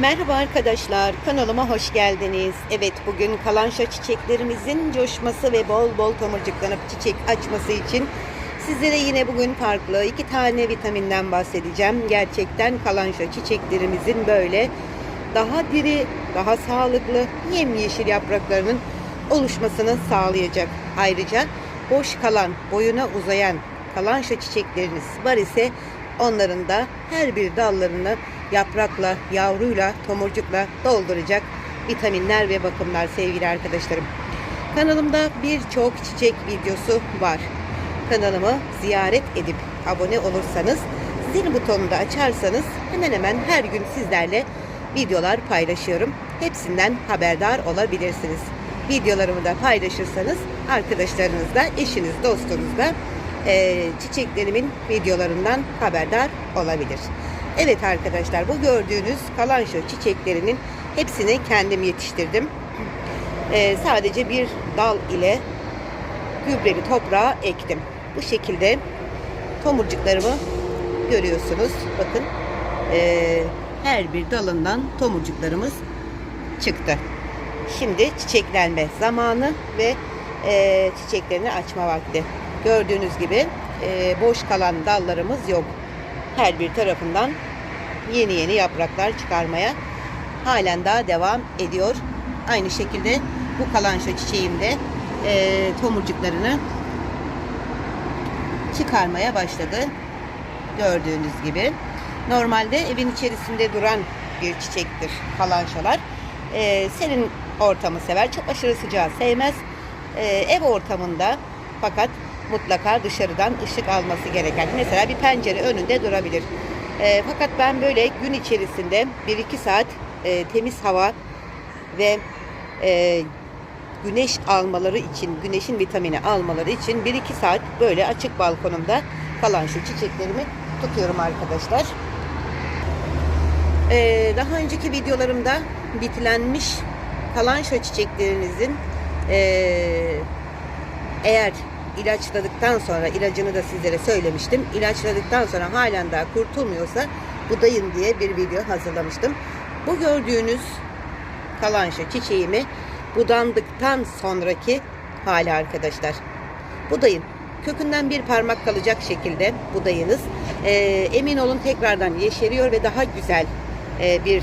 Merhaba arkadaşlar, kanalıma hoş geldiniz. Evet, bugün kalanşa çiçeklerimizin coşması ve bol bol tomurcuklanıp çiçek açması için sizlere yine bugün farklı iki tane vitaminden bahsedeceğim. Gerçekten kalanşa çiçeklerimizin böyle daha diri, daha sağlıklı, yemyeşil yapraklarının oluşmasını sağlayacak. Ayrıca boş kalan, boyuna uzayan kalanşa çiçekleriniz var ise onların da her bir dallarını yaprakla, yavruyla, tomurcukla dolduracak vitaminler ve bakımlar sevgili arkadaşlarım. Kanalımda birçok çiçek videosu var. Kanalımı ziyaret edip abone olursanız, zil butonunu da açarsanız hemen hemen her gün sizlerle videolar paylaşıyorum. Hepsinden haberdar olabilirsiniz. Videolarımı da paylaşırsanız arkadaşlarınızla, eşiniz, dostunuzla e, çiçeklerimin videolarından haberdar olabilir. Evet arkadaşlar bu gördüğünüz kalanşo çiçeklerinin hepsini kendim yetiştirdim. E, sadece bir dal ile gübreli toprağa ektim. Bu şekilde tomurcuklarımı görüyorsunuz. Bakın e, her bir dalından tomurcuklarımız çıktı. Şimdi çiçeklenme zamanı ve e, çiçeklerini açma vakti. Gördüğünüz gibi e, boş kalan dallarımız yok. Her bir tarafından yeni yeni yapraklar çıkarmaya halen daha devam ediyor. Aynı şekilde bu kalanşo çiçeğim de e, tomurcuklarını çıkarmaya başladı. Gördüğünüz gibi. Normalde evin içerisinde duran bir çiçektir kalanşolar. E, serin ortamı sever. Çok aşırı sıcağı sevmez. E, ev ortamında fakat mutlaka dışarıdan ışık alması gereken. Mesela bir pencere önünde durabilir. E, fakat ben böyle gün içerisinde 1-2 saat e, temiz hava ve e, güneş almaları için, güneşin vitamini almaları için 1-2 saat böyle açık balkonumda kalan şu çiçeklerimi tutuyorum arkadaşlar. Ee, daha önceki videolarımda bitlenmiş kalan şu çiçeklerinizin ee, eğer ilaçladıktan sonra ilacını da sizlere söylemiştim. İlaçladıktan sonra halen daha kurtulmuyorsa budayın diye bir video hazırlamıştım. Bu gördüğünüz kalanşa çiçeğimi budandıktan sonraki hali arkadaşlar. Budayın. Kökünden bir parmak kalacak şekilde budayınız. Ee, emin olun tekrardan yeşeriyor ve daha güzel e, bir